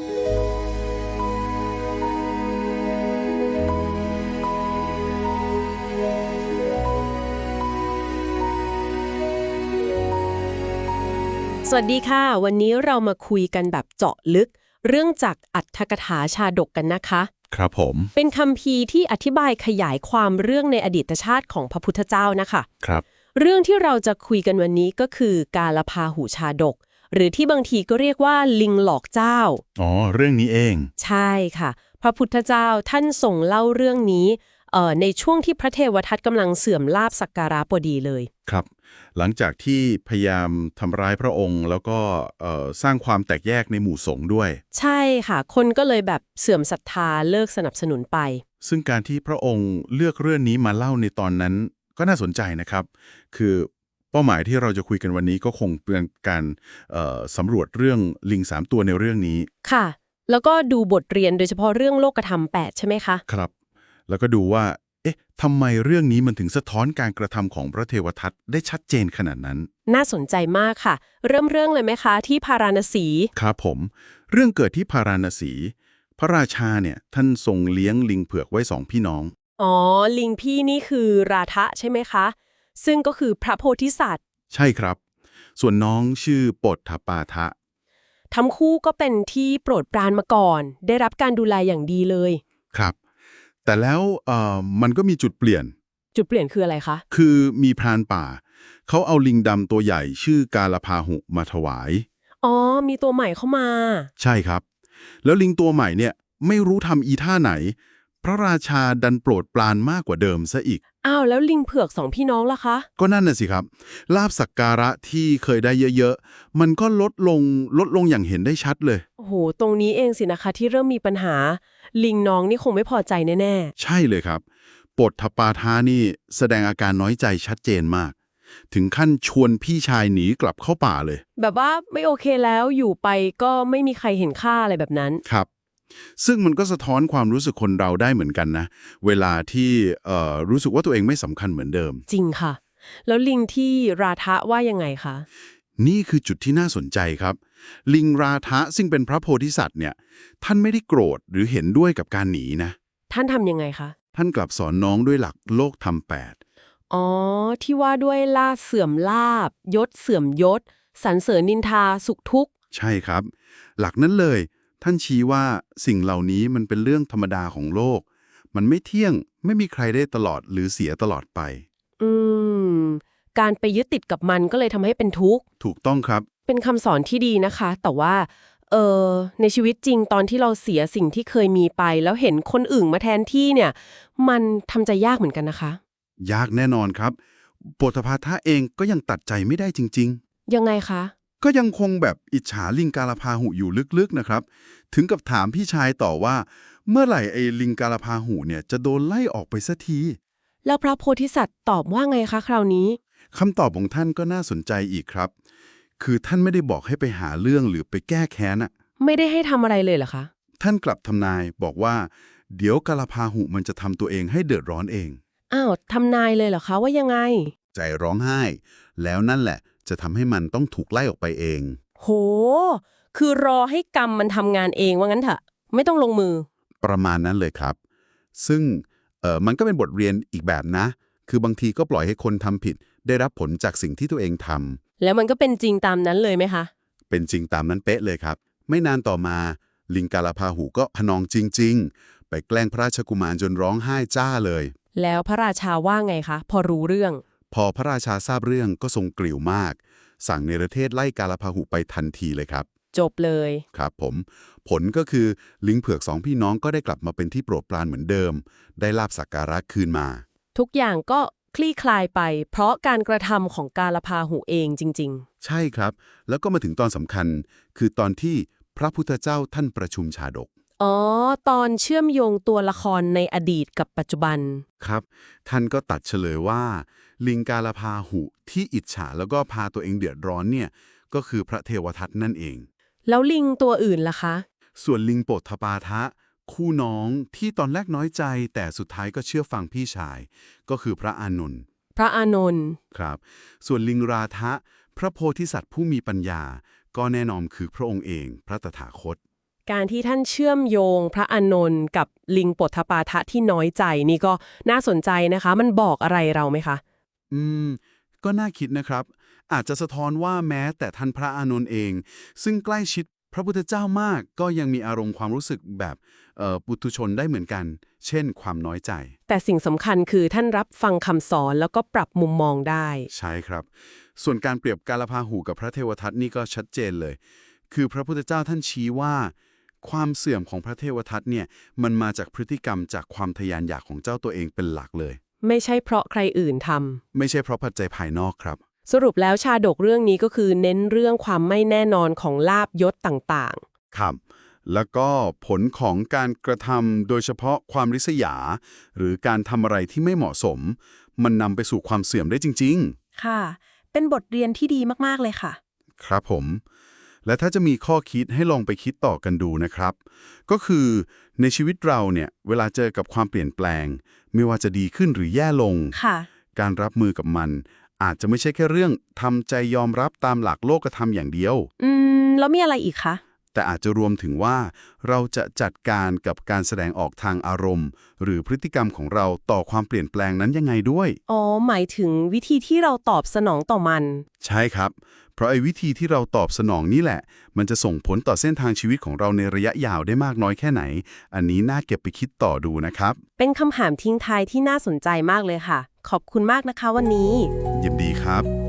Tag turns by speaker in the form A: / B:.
A: สวัสดีค่ะ วันนี้เรามาคุยกันแบบเจาะลึก เรื่องจากอัตถกถาชาดกกันนะคะ
B: ครับผม
A: เป็นคำพีร์ที่อธิบายขยายความเรื่องในอดีตชาติของพระพุทธเจ้านะคะ
B: ครับ
A: เรื่องที่เราจะคุยกันวันนี้ก็คือกาลพาหูชาดก หรือที่บางทีก็เรียกว่าลิงหลอกเจ้า
B: อ๋อ เรื่องนี้เอง
A: ใช่ค่ะ พระพุทธเจ้าท่านส่งเล่าเรื่องนี้เอ่อในช่วงที่พระเทวทัตกำลังเสื่อมลาบสักการะพอดีเลย
B: ครับ หลังจากที่พยายามทำร้ายพระองค์ แล้วก็เอ่อสร้างความแตกแยกในหมู่สงฆ์ด้วย
A: ใช่ค่ะ คนก็เลยแบบเสื่อมศรัทธาเลิกสนับสนุนไป
B: ซึ่งการที่พระองค์เลือกเรื่องนี้มาเล่าในตอนนั้นก็น่าสนใจนะครับ คือ เป้าหมายที่เราจะคุยกันวันนี้ก็คงเป็นการเอ่อสำรวจเรื่องลิงสามตัวในเรื่องนี้
A: ค่ะ แล้วก็ดูบทเรียนโดยเฉพาะเรื่องโลกธรรมแปดใช่ไหมคะ
B: ครับ แล้วก็ดูว่า เอ๊ะทำไมเรื่องนี้มันถึงสะท้อนการกระทำของพระเทวทัตได้ชัดเจนขนาดนั้น
A: น่าสนใจมากค่ะ เริ่มเรื่องเลยไหมคะ ที่พาราณสี
B: ครับผม เรื่องเกิดที่พาราณสี พระราชาเนี่ยท่านทรงเลี้ยงลิงเผือกไว้สองพี่น้อง
A: อ๋อ ลิงพี่นี่คือราทะใช่ไหมคะ ซึ่งก็คือพระโพธิสัตว์
B: ใช่ครับ ส่วนน้องชื่อปฏฐปาทะ
A: ทั้งคู่ก็เป็นที่โปรดปรานมาก่อน ได้รับการดูแลอย่างดีเลย
B: ครับ แต่แล้วเอ่อมันก็มีจุดเปลี่ยน
A: จุดเปลี่ยนคืออะไรคะ
B: คือมีพรานป่า เขาเอาลิงดำตัวใหญ่ชื่อกาลพาหุมาถวาย
A: อ๋อ มีตัวใหม่เข้ามา
B: ใช่ครับ แล้วลิงตัวใหม่เนี่ยไม่รู้ทำอีท่าไหนพ ระราชาดันโปรดปรานมากกว่าเดิมซะอีก
A: อ้าวแล้วลิงเผือกสองพี่น้องล่ะคะ
B: ก็นั่นน่ะสิครับ ลาบสักการะที่เคยได้เยอะๆ มันก็ลดลงลดลงอย่างเห็นได้ชัดเลย
A: โอ้โห ตรงนี้เองสินะคะที่เริ่มมีปัญหา ลิงน้องนี่คงไม่พอใจแน่
B: ใช่เลยครับปฏทปาทานี่แสดงอาการน้อยใจชัดเจนมาก ถึงขั้นชวนพี่ชายหนีกลับเข้าป่าเลย
A: ๆ แบบว่าไม่โอเคแล้วอยู่ไปก็ไม่มีใครเห็นค่าอะไรแบบนั้น
B: ครับ ซึ่งมันก็สะท้อนความรู้สึกคนเราได้เหมือนกันนะ เวลาที่เอ่อรู้สึกว่าตัวเองไม่สำคัญเหมือนเดิม
A: จริงค่ะ แล้วลิงที่ราทะว่ายังไงคะ
B: นี่คือจุดที่น่าสนใจครับ ลิงราทะซึ่งเป็นพระโพธิสัตว์เนี่ย ท่านไม่ได้โกรธหรือเห็นด้วยกับการหนีนะ
A: ท่านทำยังไงคะ
B: ท่านกลับสอนน้องด้วยหลักโลกธรรมแปด
A: อ๋อ ที่ว่าด้วยลาบเสื่อมลาบ ยศเสื่อมยศสรรเสริญนินทาสุขทุกข์
B: ใช่ครับ หลักนั้นเลย ท่านชี้ว่าสิ่งเหล่านี้มันเป็นเรื่องธรรมดาของโลก มันไม่เที่ยงไม่มีใครได้ตลอดหรือเสียตลอดไป
A: อืม การไปยึดติดกับมันก็เลยทำให้เป็นทุกข์
B: ถูกต้องครับ
A: เป็นคำสอนที่ดีนะคะ แต่ว่า เออในชีวิตจริงตอนที่เราเสียสิ่งที่เคยมีไป แล้วเห็นคนอื่นมาแทนที่เนี่ย มันทำใจยากเหมือนกันนะคะ
B: ยากแน่นอนครับโปธพาทะเองก็ยังตัดใจไม่ได้จริง
A: ยังไงคะ
B: ๆ ก็ยังคงแบบอิจฉาลิงกาลาพาหูอยู่ลึกๆนะครับ ถึงกับถามพี่ชายต่อว่า เมื่อไหร่ไอ้ลิงกาลาพาหูเนี่ยจะโดนไล่ออกไปสักที
A: แล้วพระโพธิสัตว์ตอบว่าไงคะคราวนี้
B: คำตอบของท่านก็น่าสนใจอีกครับ คือท่านไม่ได้บอกให้ไปหาเรื่องหรือไปแก้แค้นอะ
A: ไม่ได้ให้ทำอะไรเลยเหรอคะ
B: ท่านกลับทำนายบอกว่า เดี๋ยวกาลาพาหุมันจะทำตัวเองให้เดือดร้อนเอง
A: อ้าวทำนายเลยเหรอคะว่ายังไง
B: ใจร้องไห้ แล้วนั่นแหละ จะทำให้มันต้องถูกไล่ออกไปเอง
A: โห คือรอให้กรรมมันทำงานเองว่างั้นเถอะไม่ต้องลงมือ
B: ประมาณนั้นเลยครับ ซึ่งเออมันก็เป็นบทเรียนอีกแบบนะ คือบางทีก็ปล่อยให้คนทำผิด ได้รับผลจากสิ่งที่ตัวเองทำ
A: แล้วมันก็เป็นจริงตามนั้นเลยไหมคะ
B: เป็นจริงตามนั้นเป๊ะเลยครับ ไม่นานต่อมา ลิงกาลาพาหูก็พนองจริง ๆ ไปแกล้งพระราชกุมารจนร้องไห้จ้าเลย
A: แล้วพระราชาว่าไงคะ พอรู้เรื่อง
B: พอพระราชาทราบเรื่องก็ทรงกลิ่วมาก สั่งเนรเทศไล่กาลาพาหุไปทันทีเลยครับ
A: จบเลย
B: ครับผม ผลก็คือลิงเผือกสองพี่น้องก็ได้กลับมาเป็นที่โปรดปรานเหมือนเดิม ได้ลาบสักการะคืนมา
A: ทุกอย่างก็คลี่คลายไป เพราะการกระทำของกาลพาหูเองจริง
B: ใช่ครับ แล้วก็มาถึงตอนสำคัญ คือตอนที่พระพุทธเจ้าท่านประชุมชาดก
A: ๆ อ๋อ ตอนเชื่อมโยงตัวละครในอดีตกับปัจจุบัน
B: ครับ ท่านก็ตัดเฉลยว่า ลิงกาลาพาหุที่อิจฉาแล้วก็พาตัวเองเดือดร้อนเนี่ย ก็คือพระเทวทัตนั่นเอง
A: แล้วลิงตัวอื่นล่ะคะ
B: ส่วนลิงโปฏทปาทะ คู่น้องที่ตอนแรกน้อยใจ แต่สุดท้ายก็เชื่อฟังพี่ชาย ก็คือพระอานนท์
A: พระอานนท์
B: ครับ ส่วนลิงราทะ พระโพธิสัตว์ผู้มีปัญญา ก็แน่นอนคือพระองค์เอง พระตถาคต
A: การที่ท่านเชื่อมโยงพระอานนท์กับลิงปทปาทะที่น้อยใจนี่ก็น่าสนใจนะคะ มันบอกอะไรเราไหมคะ
B: อืม ก็น่าคิดนะครับ อาจจะสะท้อนว่าแม้แต่ท่านพระอานนท์เอง ซึ่งใกล้ชิดพระพุทธเจ้ามากก็ยังมีอารมณ์ความรู้สึกแบบเอ่อปุถุชนได้เหมือนกัน เช่น ความน้อยใจ
A: แต่สิ่งสำคัญคือท่านรับฟังคำสอนแล้วก็ปรับมุมมองได้
B: ใช่ครับ ส่วนการเปรียบกาลพาหูกับพระเทวทัตนี่ก็ชัดเจนเลย คือพระพุทธเจ้าท่านชี้ว่า ความเสื่อมของพระเทวทัตเนี่ยมันมาจากพฤติกรรมจากความทะยานอยากของเจ้าตัวเองเป็นหลักเลย
A: ไม่ใช่เพราะใครอื่นทำ
B: ไม่ใช่เพราะปัจจัยภายนอกครับ
A: สรุปแล้วชาดกเรื่องนี้ก็คือเน้นเรื่องความไม่แน่นอนของลาบยศต่าง
B: ครับ แล้วก็ผลของการกระทำโดยเฉพาะความริษยา หรือการทำอะไรที่ไม่เหมาะสม มันนำไปสู่ความเสื่อมได้จริง
C: ค่ะ เป็นบทเรียนที่ดีมาก ๆ เลยค่ะ
B: ๆครับผม และถ้าจะมีข้อคิดให้ลองไปคิดต่อกันดูนะครับ ก็คือในชีวิตเราเนี่ยเวลาเจอกับความเปลี่ยนแปลง ไม่ว่าจะดีขึ้นหรือแย่ลง
C: ค่ะ
B: การรับมือกับมัน อาจจะไม่ใช่แค่เรื่องทำใจยอมรับตามหลักโลกธรรมอย่างเดียว
C: อืม แล้วมีอะไรอีกคะ
B: แต่อาจจะรวมถึงว่าเราจะจัดการกับการแสดงออกทางอารมณ์ หรือพฤติกรรมของเราต่อความเปลี่ยนแปลงนั้นยังไงด้วย
C: อ๋อ หมายถึงวิธีที่เราตอบสนองต่อมัน
B: ใช่ครับ เพราะไอ้วิธีที่เราตอบสนองนี่แหละ มันจะส่งผลต่อเส้นทางชีวิตของเราในระยะยาวได้มากน้อยแค่ไหน อันนี้น่าเก็บไปคิดต่อดูนะครับ
C: เป็นคำถามทิ้งท้ายที่น่าสนใจมากเลยค่ะ ขอบคุณมากนะคะวันนี้
B: ยินดีครับ